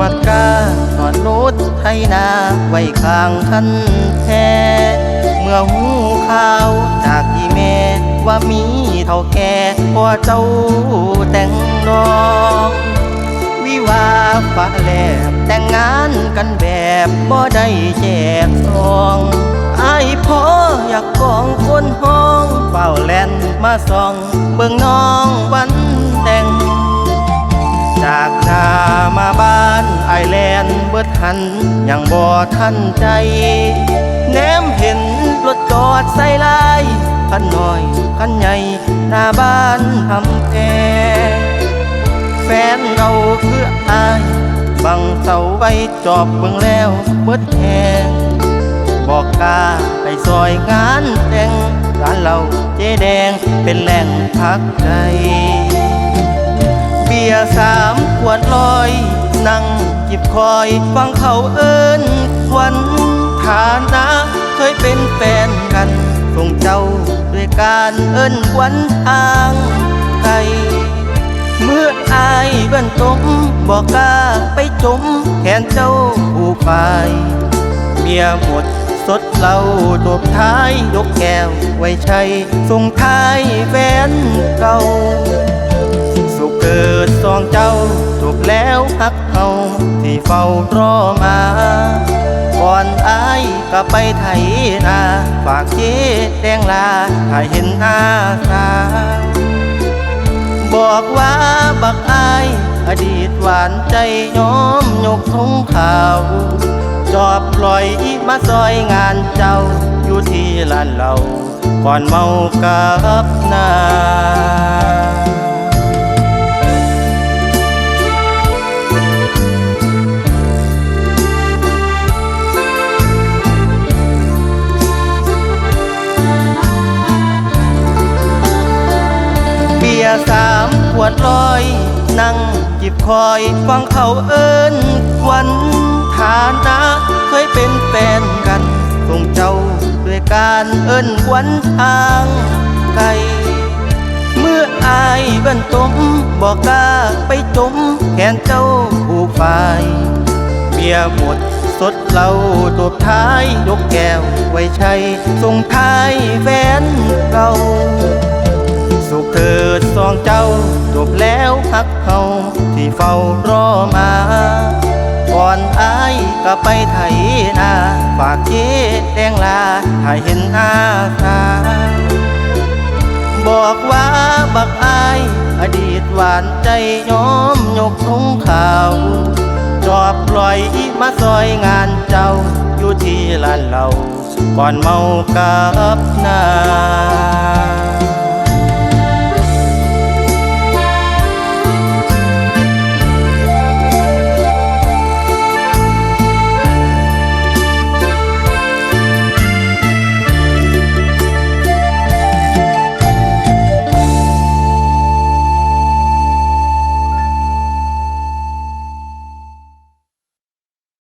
มัดกาตอดรถไทยนาไว้ข้างคันแท้ เมื่อหูข่าวจากอีแม่ว่ามีเท่าแก่พอเจ้าแต่งดอกวิวาฟ้าแลบแต่งงานกันแบบบ่ได้แจกซองอายพ่ออยากกองคนห้องเฝ้าแลนมาส่องเบิ่งน้องวันแต่งจากนามาบ้า บิดหันยังบ่ทันใจ แนมเห็นรถจอดใส่ลายคันน้อยคันใหญ่หน้าบ้านทำแพแฟนเราคืออายบังเสาไว้จอบเบิ่งแล้วเบิดแหงบอกกาไปซอยงานแต่งร้านเราเจ๊แดงเป็นแหล่งพักใจเบียร์สามขวดลอยนั่ง คอยฟังเขาเอิ้นควันฐานะเคยเป็นแฟนกันส่งเจ้าด้วยการเอิ้นควันทางไกลเมื่ออายเบิ้นตมบอกกล้าไปจมแขนเจ้าผู้ฝ่ายเมียหมดสดเหลาตบท้ายยกแก้วไว้ใช้ส่งท้ายแฟนเก่า สุขเกิดสองเจ้าจบแล้วพักเฮาที่เฝ้ารอมา ก่อนอายก็ไปไถนา ฝากเจ๊แดงลาให้เห็นหน้าตาบอกว่าบักอายอดีตหวานใจยอมยกทงขาว จอบปล่อยมาซอยงานเจ้า อยู่ที่ลานเรา ก่อนเมากับนา ยร์สามขวดลอย นั่งจิบคอยฟังเขาเอิ้นควันฐานะเคยเป็นแฟนกันส่งเจ้าด้วยการเอิ้นควันทางไกลเมื่ออายบิ้นตมบอกกล้าไปจมแขนเจ้าผู้ฝ่ายเบียหมดสดเหล้าตบท้ายยกแก้วไว้ใช้ส่งท้ายแฟนเก่า หักเฮาที่เฝ้ารอมา ก่อนอายก็ไปไถนาฝากเจ๊แดงลาให้เห็นหน้าตาบอกว่าบักอายอดีตหวานใจยอมยกทงข่าว จอบปล่อยมาซอยงานเจ้า อยู่ที่ลานเรา ก่อนเมากับนา